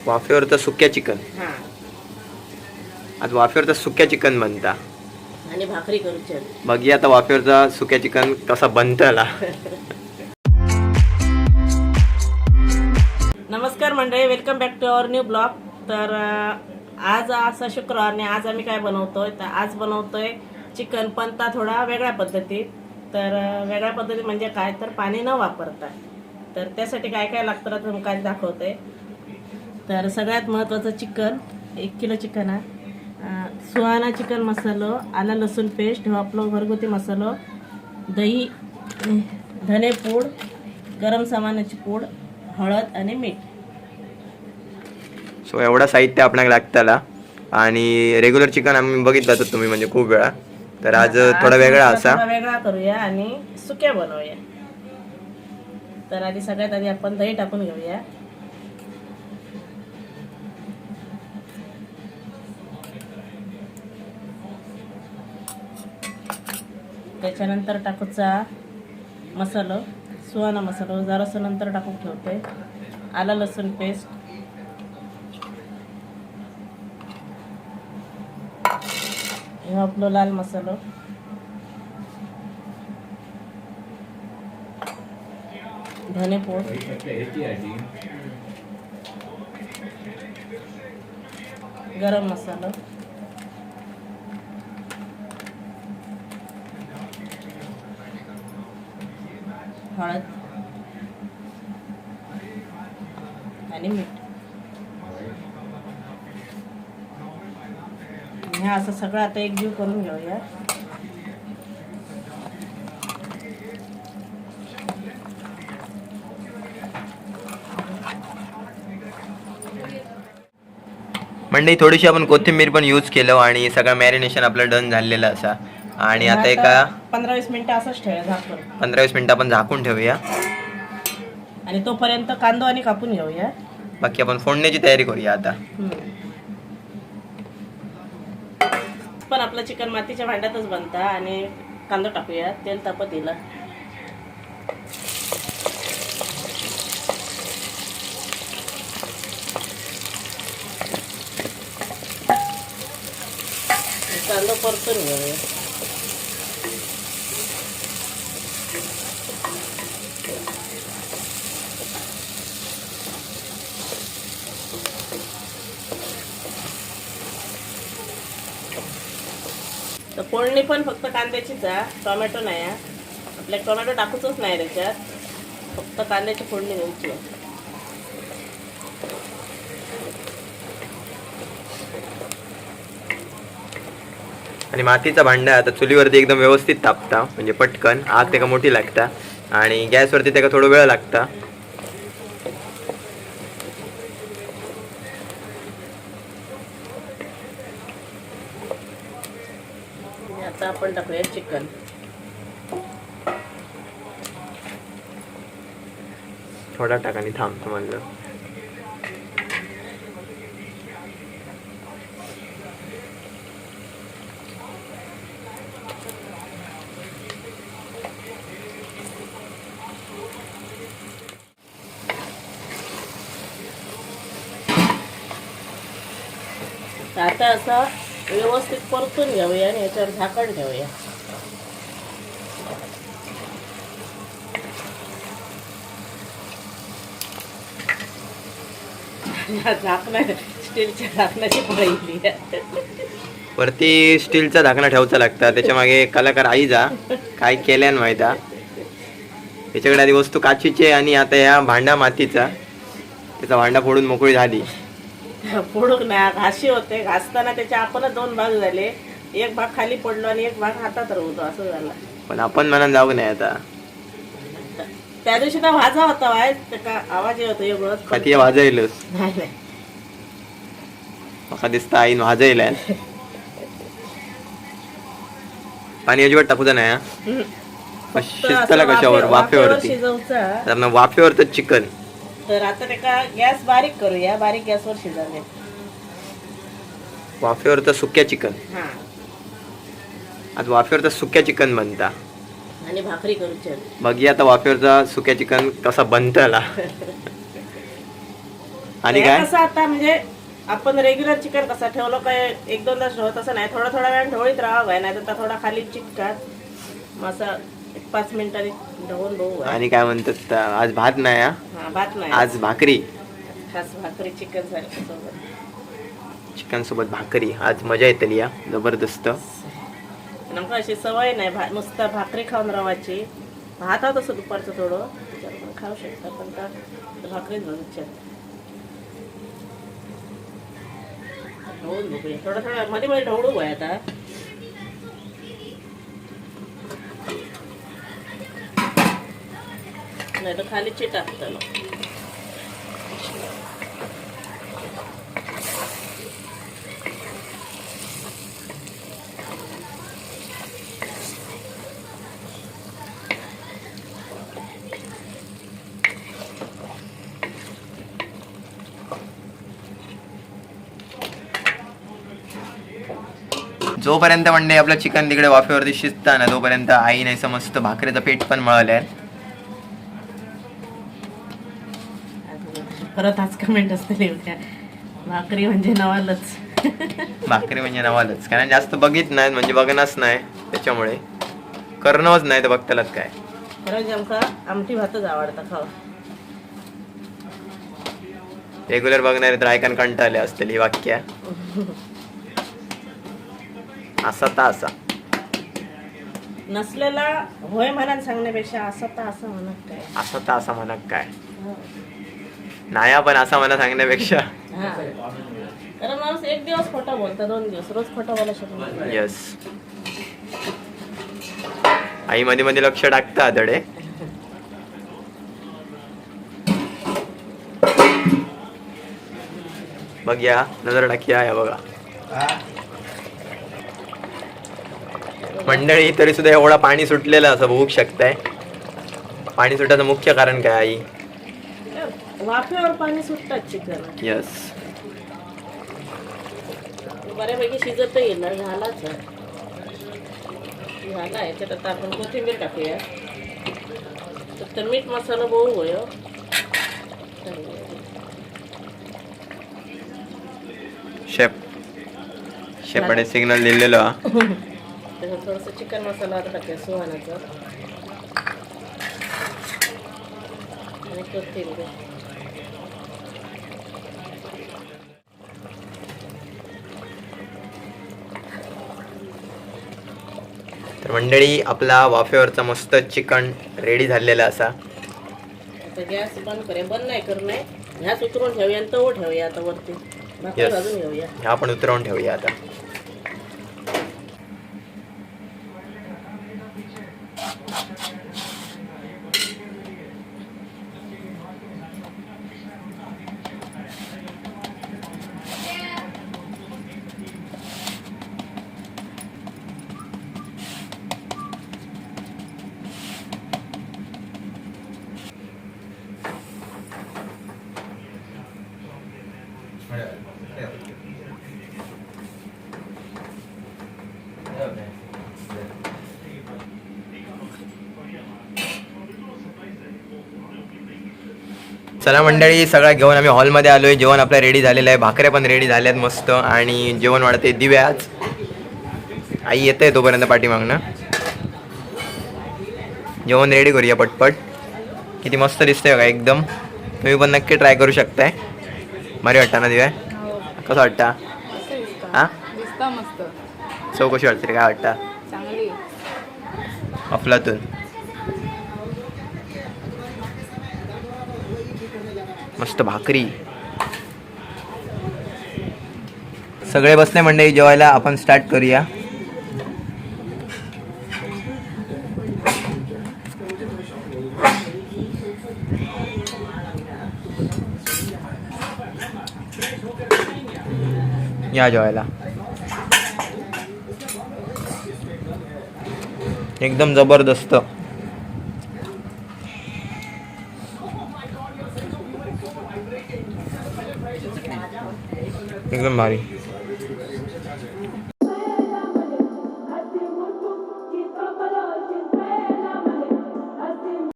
वाफेवरचं सुक्या चिकन. हा. आज वाफेवरचं सुक्या चिकन बनता. आणि भाकरी करूच्या बघूया आता वाफेवरचा सुक्या चिकन कसा बनतला नमस्कार मंडळी welcome back to our new blog तर अं, आज असा शुक्रवार आणि आज आम्ही काय बनवतोय? तर आज बनवतोय चिकन पंता थोडा वेगळ्या पद्धतीत. तर अं, वेगळ्या पद्धतीत म्हणजे काय? तर पाणी न वापरता. तर त्यासाठी काय काय लागतं? तर मी काय दाखवते. तर सगळ्यात महत्त्वाचं चिकन एक किलो चिकन आहे. सुहाना चिकन मसालो आला लसूण पेस्ट हो आपलं घरगुती मसालो दही धने पूड गरम सामानाची पूड हळद आणि मीठ. सो एवढा साहित्य आपल्याला लागताला. आणि रेग्युलर चिकन आम्ही बघितलं तर तुम्ही म्हणजे खूप वेळा. तर आज थोडा वेगळा असा. वेगळा करूया आणि सुक्या बनवूया. तर आधी सगळ्यात आधी आपण दही टाकून घेऊया. त्याच्यानंतर टाकूचा मसालो सुहाना मसालो जरासं नंतर टाकून ठेवते. आला लसूण पेस्ट हे आपलं लाल मसालो. धने गरम मसाला. हळद. आणि मीठ. ह्या असं सगळं आता एकजीव करून घेऊया. म्हणजे थोडीशी आपण कोथिंबीर पण यूज केलं आणि सगळं मॅरिनेशन आपलं डन झालेलं असा. आणि आता एका पंधरा वीस मिनिटं असंच ठेवा झाकून. पंधरा वीस मिनिटं आपण झाकून ठेवूया. आणि तोपर्यंत कांदो आणि कापून घेऊया. बाकी आपण फोडण्याची तयारी करूया आता. पण आपलं चिकन मातीच्या भांड्यातच बनता आणि कांदा टाकूया तेल तापत दिलं कांदा परतून घेऊया. तर फोडणी पण फक्त कांद्याचीच आहे टोमॅटो नाही आहे. आपल्या टोमॅटो टाकूचच नाही त्याच्यात. फक्त कांद्याची फोडणी द्यायची आहे. आणि मातीचा भांडा आता चुलीवरती एकदम व्यवस्थित तापता म्हणजे पटकन. आग त्याका मोठी लागता. आणि गॅसवरती त्याका थोडा वेळ लागता. आता आपण टाकूया चिकन. थोडा टाकाने थांबतो म्हणलं आता असं व्यवस्थित परतून घेऊया आणि याच्यावर झाकण ठेवूया. झाकणा स्टीलच्या झाकणाची वरती स्टीलचा झाकणा ठेवचा लागता. त्याच्यामागे कलाकार आई जा. काय केल्यान माहिता त्याच्याकडे आधी वस्तू काचीची आहे आणि आता या भांडा मातीचा. त्याचा भांडा फोडून मोकळी झाली. फोडूक ना घाशी होते. घासताना त्याचे आपणच दोन भाग झाले. एक भाग खाली पडलो आणि एक भाग हातात राहतो असं झालं. पण आपण मनात जाऊ नये आता. त्या दिवशी ना भाजा होता वाय त्याचा आवाज येत होता एवढं का ती वाजयलच नाही नाही. म्हाका दिसता आईन पाणी अजिबात टाकूचा नाही हा. हम्म. पण फक्त शिजताला असं कशावर? वाफे- वाफेवर वाफेवरती शिजवचा तर चिकन. तर आता त्याका गॅस बारीक करूया बारीक गॅसवर शिजवले वाफेवरचं सुक्या चिकन. हा. आज वाफेवरचं सुक्या चिकन बनता. आणि भाकरी करूच्या बघूया आता वाफेवरचा सुक्या चिकन कसा बनतला. आणि काय? कसं आता म्हणजे आपण रेग्युलर चिकन कसं ठेवलं काय एक दोन तास ठेवत असं नाही. थोडा थोडा वेळ ढवळीत राहावं नाही तर थोडा खाली चिटकात. मग असं एक पाच मिनिटांनी बघू आणि काय म्हणतात आज भात नाही हा? हा भात नाही. आज भाकरी. खास भाकरी चिकन सारखं. सोबत चिकन सोबत भाकरी. आज मजा येतली या जबरदस्त. अशी सवय नाही भा नुसतं भाकरी खाऊन रवाची भात हा तसं दुपारचं थोडं. त्याच्यावर पण खाऊ शकता पण का भाकरीच ढवळून बघूया. थोडं थोडं मध्ये मध्ये ढवळू आहे आता. नाही तर खाली चिटाकतं जोपर्यंत म्हणजे आपलं चिकन तिकडे वाफेवरती शिजतं ना तोपर्यंत आई नाही मस्त भाकरीचं पीठ पण मळलंय परत आज कमेंट असते उद्या भाकरी म्हणजे नवालच. भाकरी म्हणजे नवालच. कारण जास्त बघित नाहीत म्हणजे बघणंच नाही त्याच्यामुळे. करणंच नाही तर बघतालाच काय. खरं जमका आमटी भातच आवडतं खावा. रेग्युलर बघणारे तर ऐकून कंटाळले असतील ही वाक्य. असा ता असा. नसलेला होय म्हणा सांगण्यापेक्षा असं तर असं म्हणत काय? असा ता असा म्हणा काय? नाया पण असा म्हणा सांगण्यापेक्षा. कारण माणूस एक दिवस खोटं बोलतो दोन दिवस. रोज खोटं बोला शकतो येस आई मध्ये मध्ये लक्ष टाकता आतडे बघ या नजर टाकूया या बघा. मंडळी तरी सुद्धा एवढा पाणी सुटलेलं असं बघू शकताय. पाणी सुटायचं मुख्य कारण काय आई? वाफेवर पाणी सुटतात चिकन यस बऱ्यापैकी शिजत येईल ना झालाच आहे. झाला याच्यात आता आपण कोथिंबीर टाकूया फक्त मीठ मसाला बघू होय हो. शेफ शेपाडे सिग्नल दिलेलो. त्याच्यात थोडंसं चिकन मसाला आता टाकूया सुहानाचा आणि कोथिंबीर तर मंडळी आपला वाफेवरचा मस्त चिकन रेडी झालेला असा. गॅस बंद करूया. बंद नाही करू नये. गॅस उतरून ठेवूया आणि तव ठेवूया आता वरती. भाकरी Yes. भाजून घेऊया. ह्या पण उतरवून ठेवूया आता. चला मंडळी सगळं घेऊन आम्ही हॉलमध्ये आलोय. जेवण आपलं रेडी झालेलं आहे. भाकऱ्या पण रेडी झाल्यात मस्त. आणि जेवण वाढते दिव्याच आई येत आहे तोपर्यंत पाठीमागनं जेवण रेडी करूया पटपट. किती मस्त दिसतंय का एकदम. तुम्ही पण नक्की ट्राय करू शकताय. भारी वाटतं ना दिव्या कसं वाटतं? हा? दिसता मस्त. चव कशी वाटते? काय वाटतं? अफलातून. मस्त भाकरी. सगळे बसले मंडळी जेवायला आपण स्टार्ट करूया. या जेवायला. एकदम जबरदस्त. एकदम भारी